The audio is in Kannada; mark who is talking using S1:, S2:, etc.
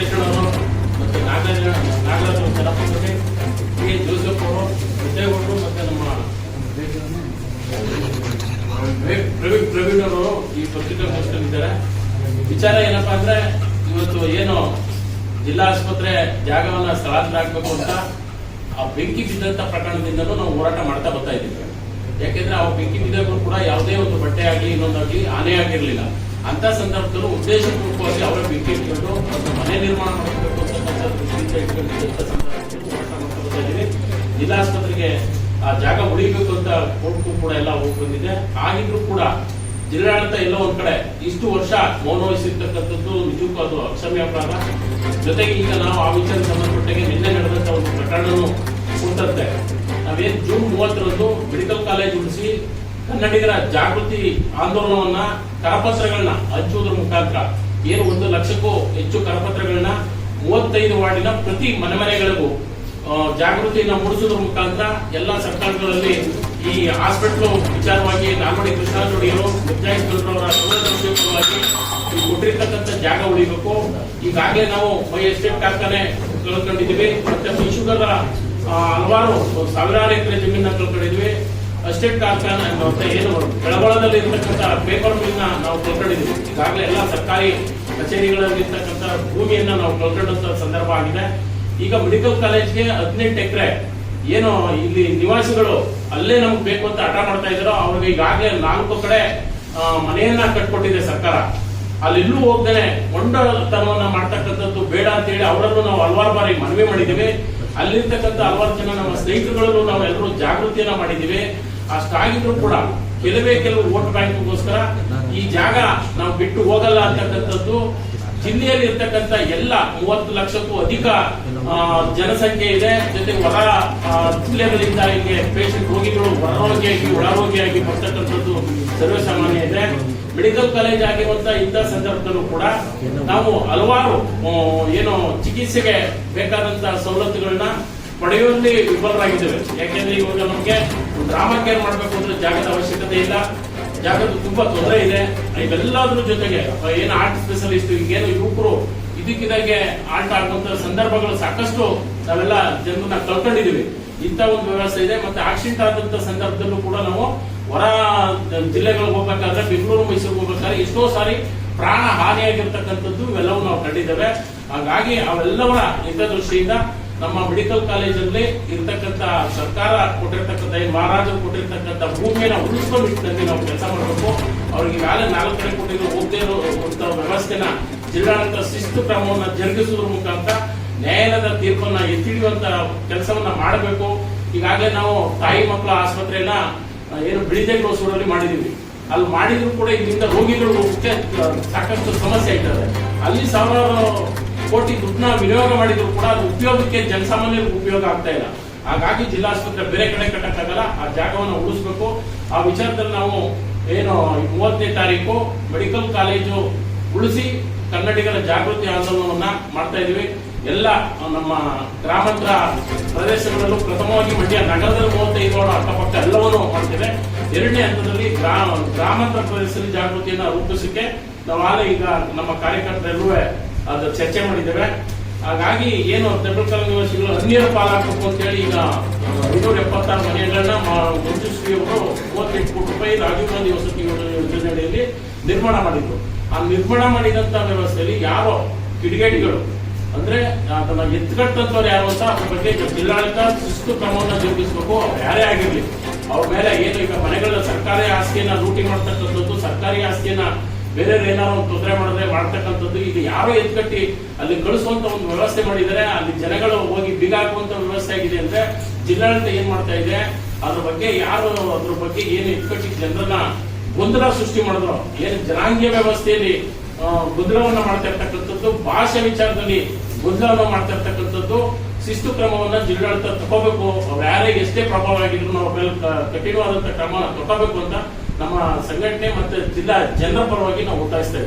S1: ವೆಂಕಟೇಶ್ವರ ಮತ್ತು ನಾಗರಾಜ ನಾಗರಾಜ್ ಚಲಪತಿ ಹೀಗೆ ಜೋಸೆಫ್ ಅವರು ವಿಜಯಗೌಡರು ಮತ್ತು ನಮ್ಮ ಪ್ರವೀಣ್ ಪ್ರವೀಣ್ ಅವರು ಈ ಪತ್ರಿಕಾಗೋಷ್ಠಿಯಲ್ಲಿದ್ದಾರೆ ವಿಚಾರ ಏನಪ್ಪಾ ಅಂದ್ರೆ ಇವತ್ತು ಏನು ಜಿಲ್ಲಾ ಆಸ್ಪತ್ರೆ ಜಾಗವನ್ನ ಸ್ಥಳಾಂತರ ಆಗಬೇಕು ಅಂತ ಆ ಬೆಂಕಿ ಬಿದ್ದಂತ ಪ್ರಕರಣದಿಂದಲೂ ನಾವು ಹೋರಾಟ ಮಾಡ್ತಾ ಬರ್ತಾ ಇದ್ದೀವಿ. ಯಾಕೆಂದ್ರೆ ಆ ಬೆಂಕಿ ಬಿದ್ದಾಗಲೂ ಕೂಡ ಯಾವುದೇ ಒಂದು ಬಟ್ಟೆ ಆಗ್ಲಿ ಇನ್ನೊಂದಾಗ್ಲಿ ಆನೆ ಆಗಿರ್ಲಿಲ್ಲ. ಅಂತ ಸಂದರ್ಭದಲ್ಲೂ ಉದ್ದೇಶಪೂರ್ವಕವಾಗಿ ಅವರ ಬೆಂಕಿ ಇಟ್ಕೊಂಡು ಒಂದು ಮನೆ ನಿರ್ಮಾಣ ಮಾಡಬೇಕು ಅಂತಕ್ಕಂಥ ದೃಷ್ಟಿಯಿಂದ ಇಟ್ಕೊಂಡಿದ್ದಂಥ ಸಂದರ್ಭದಲ್ಲಿ ಹೋರಾಟ ಮಾಡ್ತಾ ಬರ್ತಾ ಇದ್ದೀವಿ ಜಿಲ್ಲಾ ಆಸ್ಪತ್ರೆಗೆ ಆ, ಜಾಗ ಉಳಿಬೇಕು ಅಂತ ಕೋರ್ಟ್ಗೂ ಕೂಡ ಎಲ್ಲ ಹೋಗಿ ಬಂದಿದೆ. ಆಗಿದ್ರೂ ಕೂಡ ಜಿಲ್ಲಾಡಳಿತ ಎಲ್ಲೋ ಒಂದ್ ಕಡೆ ಇಷ್ಟು ವರ್ಷ ಮೌನ ವಹಿಸಿರ್ತಕ್ಕಂಥದ್ದು ನಿಜಕ್ಕೂ ಅದು ಅಕ್ಷಮ್ಯ ಅಪರಾಧ. ಜೊತೆಗೆ ಈಗ ನಾವು ಆ ವಿಚಾರ ಸಂಬಂಧಪಟ್ಟಾಗೆ ನಿನ್ನೆ ನಡೆದಂತ ಒಂದು ಪ್ರಕರಣನೂ ಕುರಿತಂತೆ ನಾವೇನ್ ಜೂನ್ ಮೂವತ್ತರಂದು ಮೆಡಿಕಲ್ ಕಾಲೇಜ್ ಉಳಿಸಿ ಕನ್ನಡಿಗರ ಜಾಗೃತಿ ಆಂದೋಲನವನ್ನ ಕರಪತ್ರಗಳನ್ನ ಹಂಚುವುದರ ಮುಖಾಂತರ ಏನು ಒಂದು ಲಕ್ಷಕ್ಕೂ ಹೆಚ್ಚು ಕರಪತ್ರಗಳನ್ನ ಮೂವತ್ತೈದು ವಾರ್ಡಿನ ಪ್ರತಿ ಮನೆ ಮನೆಗಳಿಗೂ ಜಾಗೃತಿಯನ್ನು ಮೂಡಿಸೋದ್ರ ಮುಖಾಂತರ ಎಲ್ಲಾ ಸರ್ಕಾರಗಳಲ್ಲಿ ಈ ಹಾಸ್ಪಿಟಲ್ ವಿಚಾರವಾಗಿ ನಾಲ್ವಡಿ ಪರವಾಗಿ ಈ ಕೊಟ್ಟಿರ್ತಕ್ಕಂಥ ಜಾಗ ಉಳಿಬೇಕು. ಈಗಾಗಲೇ ನಾವು ಮೈ ಎಸ್ಟೇಟ್ ಕಾರ್ಖಾನೆ ಕಳ್ಕೊಂಡಿದ್ದೀವಿ. ಮತ್ತೆ ಮೈಸೂರರ ಹಲವಾರು ಸಾವಿರಾರು ಎಕರೆ ಜಮೀನನ್ನ ಕಳ್ಕೊಂಡಿದ್ವಿ ಎಸ್ಟೇಟ್ ಕಾರ್ಖಾನೆ ಮತ್ತೆ ಏನು ಬೆಳಗೊಳದಲ್ಲಿ ಇರ್ತಕ್ಕಂಥ ಪೇಪರ್ ನಾವು ಕಳ್ಕೊಂಡಿದ್ದೀವಿ. ಈಗಾಗಲೇ ಎಲ್ಲ ಸರ್ಕಾರಿ ಕಚೇರಿಗಳಲ್ಲಿ ಇರ್ತಕ್ಕಂತಹ ಭೂಮಿಯನ್ನ ನಾವು ಕಳ್ಕೊಂಡಂತ ಸಂದರ್ಭ ಆಗಿದೆ. ಈಗ ಮೆಡಿಕಲ್ ಕಾಲೇಜ್ಗೆ ಹದಿನೆಂಟು ಎಕರೆ ಏನು ಇಲ್ಲಿ ನಿವಾಸಿಗಳು ಅಲ್ಲೇ ನಮ್ಗೆ ಬೇಕು ಅಂತ ಹಠ ಮಾಡ್ತಾ ಇದ್ದಾರೋ, ಅವ್ರಿಗೆ ಈಗಾಗಲೇ ನಾಲ್ಕು ಕಡೆ ಮನೆಯನ್ನ ಕಟ್ಕೊಟ್ಟಿದೆ ಸರ್ಕಾರ. ಅಲ್ಲೆಲ್ಲೂ ಹೋಗ್ದೇನೆ ಕೊಂಡತನವನ್ನ ಮಾಡ್ತಕ್ಕಂಥದ್ದು ಬೇಡ ಅಂತ ಹೇಳಿ ಅವರನ್ನು ನಾವು ಹಲವಾರು ಬಾರಿ ಮನವಿ ಮಾಡಿದ್ದೀವಿ. ಅಲ್ಲಿರ್ತಕ್ಕಂಥ ಹಲವಾರು ಜನ ನಮ್ಮ ಸ್ನೇಹಿತರುಗಳನ್ನು ನಾವು ಎಲ್ಲರೂ ಜಾಗೃತಿಯನ್ನ ಮಾಡಿದ್ದೀವಿ. ಅಷ್ಟಾಗಿದ್ರು ಕೂಡ ಕೆಲವೇ ಕೆಲವು ವೋಟ್ ಬ್ಯಾಂಕ್ಗೋಸ್ಕರ ಈ ಜಾಗ ನಾವು ಬಿಟ್ಟು ಹೋಗಲ್ಲ ಅಂತಕ್ಕಂಥದ್ದು ಜಿಲ್ಲೆಯಲ್ಲಿ ಇರ್ತಕ್ಕಂಥ ಎಲ್ಲ ಮೂವತ್ತು ಲಕ್ಷಕ್ಕೂ ಅಧಿಕ ಜನಸಂಖ್ಯೆ ಇದೆ. ಜೊತೆ ಹೊರ ಜಿಲ್ಲೆಗಳಿಂದ ಇಲ್ಲಿ ಪೇಷಂಟ್ ರೋಗಿಗಳು ಹೊರರೋಗಿಯಾಗಿ, ಒಳರೋಗಿಯಾಗಿ ಬರ್ತಕ್ಕಂಥದ್ದು ಸರ್ವೇಸಾಮಾನ್ಯ ಇದೆ. ಮೆಡಿಕಲ್ ಕಾಲೇಜ್ ಆಗಿರುವಂತ ಇಂಥ ಸಂದರ್ಭದಲ್ಲೂ ಕೂಡ ನಾವು ಹಲವಾರು ಏನು ಚಿಕಿತ್ಸೆಗೆ ಬೇಕಾದಂತಹ ಸವಲತ್ತುಗಳನ್ನ ಪಡೆಯುವಲ್ಲಿ ವಿಫಲರಾಗಿದ್ದೇವೆ. ಯಾಕೆಂದ್ರೆ ಇವಾಗ ನಮಗೆ ಡ್ರಾಮಾ ಏನ್ ಮಾಡಬೇಕು ಅಂದ್ರೆ ಜಾಗದ ಅವಶ್ಯಕತೆ ಇಲ್ಲ. ಜಾಗದ ತುಂಬಾ ತೊಂದರೆ ಇದೆ. ಇವೆಲ್ಲದ್ರ ಜೊತೆಗೆ ಏನು ಆರ್ಟ್ ಸ್ಪೆಷಲಿಸ್ಟ್ ಏನು ಯುವಕರು ಇದಕ್ಕಿದಾಗೆ ಆರ್ಟ್ ಆಗುವಂತ ಸಂದರ್ಭಗಳು ಸಾಕಷ್ಟು ನಾವೆಲ್ಲ ಜನರನ್ನ ಕಳ್ಕೊಂಡಿದೀವಿ. ಇಂಥ ಒಂದು ವ್ಯವಸ್ಥೆ ಇದೆ. ಮತ್ತೆ ಆಕ್ಸಿಡೆಂಟ್ ಆದಂತ ಸಂದರ್ಭದಲ್ಲೂ ಕೂಡ ನಾವು ಹೊರ ಜಿಲ್ಲೆಗಳಿಗೆ ಹೋಗ್ಬೇಕಾದ್ರೆ ಬೆಂಗಳೂರು ಮೈಸೂರು ಹೋಗ್ಬೇಕಾದ್ರೆ ಎಷ್ಟೋ ಸಾರಿ ಪ್ರಾಣ ಹಾನಿಯಾಗಿರ್ತಕ್ಕಂಥದ್ದು ಇವೆಲ್ಲವೂ ನಾವು ಕಂಡಿದ್ದೇವೆ. ಹಾಗಾಗಿ ಅವೆಲ್ಲವರ ಹಿತದೃಷ್ಟಿಯಿಂದ ನಮ್ಮ ಮೆಡಿಕಲ್ ಕಾಲೇಜಲ್ಲಿ ಇರ್ತಕ್ಕಂಥ ಸರ್ಕಾರ ಕೊಟ್ಟಿರ್ತಕ್ಕಂಥ ಮಹಾರಾಜರು ಕೊಟ್ಟಿರ್ತಕ್ಕಂಥ ಭೂಮಿಯನ್ನು ಉಳಿಸ್ಕೊಂಡು ನಿಟ್ಟಿನಲ್ಲಿ ನಾವು ಕೆಲಸ ಮಾಡಬೇಕು. ಅವ್ರಿಗೆ ಈಗಾಗಲೇ ನಾಲ್ಕು ಕಡೆ ಕೊಟ್ಟಿರೋ ಹೋಗದೇ ಇರುವಂತ ವ್ಯವಸ್ಥೆನ ಜಿಲ್ಲಾಡಳಿತ ಶಿಸ್ತು ಕ್ರಮವನ್ನು ಜರುಗಿಸುವುದ್ರ ಮುಖಾಂತರ ನ್ಯಾಯಾಲಯದ ತೀರ್ಪನ್ನ ಎತ್ತಿಡಿಯುವಂತ ಕೆಲಸವನ್ನ ಮಾಡಬೇಕು. ಈಗಾಗಲೇ ನಾವು ತಾಯಿ ಮಕ್ಕಳ ಆಸ್ಪತ್ರೆಯನ್ನ ಏನು ಬಿಳಿದೆ ಊರಲ್ಲಿ ಮಾಡಿದೀವಿ. ಅಲ್ಲಿ ಮಾಡಿದ್ರು ಕೂಡ ಇಲ್ಲಿಂದ ರೋಗಿಗಳು ಹೋಗಕ್ಕೆ ಸಾಕಷ್ಟು ಸಮಸ್ಯೆ ಆಯ್ತದೆ. ಅಲ್ಲಿ ಸಾವಿರಾರು ಕೋಟಿ ದುಡ್ಡನ್ನ ವಿನಿಯೋಗ ಮಾಡಿದ್ರು ಕೂಡ ಅದು ಉಪಯೋಗಕ್ಕೆ ಜನಸಾಮಾನ್ಯರಿಗೆ ಉಪಯೋಗ ಆಗ್ತಾ ಇಲ್ಲ. ಹಾಗಾಗಿ ಜಿಲ್ಲಾಸ್ಪತ್ರೆ ಬೇರೆ ಕಡೆ ಕಟ್ಟಕ್ಕಾಗಲ್ಲ, ಆ ಜಾಗವನ್ನು ಉಳಿಸ್ಬೇಕು. ಆ ವಿಚಾರದಲ್ಲಿ ನಾವು ಏನು ಮೂವತ್ತನೇ ತಾರೀಕು ಮೆಡಿಕಲ್ ಕಾಲೇಜು ಉಳಿಸಿ ಕನ್ನಡಿಗರ ಜಾಗೃತಿ ಆಂದೋಲನವನ್ನ ಮಾಡ್ತಾ ಇದೀವಿ ಎಲ್ಲ ನಮ್ಮ ಗ್ರಾಮಾಂತರ ಪ್ರದೇಶಗಳಲ್ಲೂ ಪ್ರಥಮವಾಗಿ ಮಂಡ್ಯ ನಗರದಲ್ಲಿ ಮೂವತ್ತೈದು ಅಕ್ಕಪಕ್ಕ ಎಲ್ಲವನ್ನೂ ಮಾಡ್ತೇವೆ ಎರಡನೇ ಹಂತದಲ್ಲಿ ಗ್ರಾಮ ಗ್ರಾಮಾಂತರ ಪ್ರದೇಶದಲ್ಲಿ ಜಾಗೃತಿಯನ್ನು ರೂಪಿಸಕ್ಕೆ ನಾವು ಆಗಲೇ ಈಗ ನಮ್ಮ ಕಾರ್ಯಕರ್ತರೆಲ್ಲೂ ಅದು ಚರ್ಚೆ ಮಾಡಿದ್ದೇವೆ. ಹಾಗಾಗಿ ಏನು ತೆಂಡೂಲ್ಕರ್ ನಿವಾಸಿಗಳು ಅನ್ಯರ ಪಾಲಾಗಬೇಕು ಅಂತೇಳಿ ಈಗ ಐನೂರ ಎಪ್ಪತ್ತಾರು ಮನೆಗಳನ್ನ ಮಂಜುಶ್ರೀ ಅವರು ಮೂವತ್ತೆಂಟು ಕೋಟಿ ರೂಪಾಯಿ ರಾಜೀವ್ ಗಾಂಧಿ ವಸತಿ ಯೋಜನೆಯಲ್ಲಿ ನಿರ್ಮಾಣ ಮಾಡಿದ್ರು. ಆ ನಿರ್ಮಾಣ ಮಾಡಿದಂತ ವ್ಯವಸ್ಥೆಯಲ್ಲಿ ಯಾರೋ ಕಿಡಿಗೇಡಿಗಳು, ಅಂದ್ರೆ ಅದನ್ನ ಎತ್ಕಟ್ಟಂತವ್ರು ಯಾರು ಅಂತ ಅದ್ರ ಬಗ್ಗೆ ಜಿಲ್ಲಾಡಳಿತ ಶಿಸ್ತು ಕ್ರಮವನ್ನು ಜರುಗಿಸಬೇಕು ಅವ್ರು ಯಾರೇ ಆಗಿರ್ಲಿ, ಅವ್ರ ಮೇಲೆ ಏನು ಈಗ ಮನೆಗಳ ಸರ್ಕಾರಿ ಆಸ್ತಿಯನ್ನ ಲೂಟಿ ಮಾಡ್ತಕ್ಕಂಥದ್ದು, ಸರ್ಕಾರಿ ಆಸ್ತಿಯನ್ನ ಬೇರೆ ಏನಾದ್ರು ಒಂದು ತೊಂದರೆ ಮಾಡಿದ್ರೆ ಮಾಡ್ತಕ್ಕಂಥದ್ದು, ಈಗ ಯಾರೋ ಎತ್ಕಟ್ಟಿ ಅಲ್ಲಿ ಕಳಿಸುವಂತ ಒಂದು ವ್ಯವಸ್ಥೆ ಮಾಡಿದರೆ ಅಲ್ಲಿ ಜನಗಳು ಹೋಗಿ ಬೀಗ ಹಾಕುವಂತ ವ್ಯವಸ್ಥೆ ಆಗಿದೆ ಅಂದ್ರೆ ಜಿಲ್ಲಾಡಳಿತ ಏನ್ ಮಾಡ್ತಾ ಇದೆ, ಅದ್ರ ಬಗ್ಗೆ ಯಾರು, ಅದ್ರ ಬಗ್ಗೆ ಏನು ಎತ್ಕಟ್ಟಿ ಜನರನ್ನ ಗೊಂದಲ ಸೃಷ್ಟಿ ಮಾಡಿದ್ರು. ಏನು ಜನಾಂಗೀಯ ವ್ಯವಸ್ಥೆಯಲ್ಲಿ ಗೊಂದಲವನ್ನ ಮಾಡ್ತಾ ಇರ್ತಕ್ಕಂಥದ್ದು ಭಾಷೆ ವಿಚಾರದಲ್ಲಿ ಗೊಂದಲವನ್ನ ಮಾಡ್ತಾ ಇರ್ತಕ್ಕಂಥದ್ದು ಶಿಸ್ತು ಕ್ರಮವನ್ನ ಜಿಲ್ಲಾಡಳಿತ ತಗೋಬೇಕು. ಅವ್ರು ಯಾರಿಗೆ ಎಷ್ಟೇ ಪ್ರಭಾವ ಆಗಿದ್ರು ನಾವು ಮೇಲೆ ಕ- ಕಠಿಣವಾದಂತ ಕ್ರಮ ತಗೋಬೇಕು ಅಂತ ನಮ್ಮ ಸಂಘಟನೆ ಮತ್ತೆ ಜಿಲ್ಲಾ ಜನರ ಪರವಾಗಿ ನಾವು ಒತ್ತಾಯಿಸ್ತಾ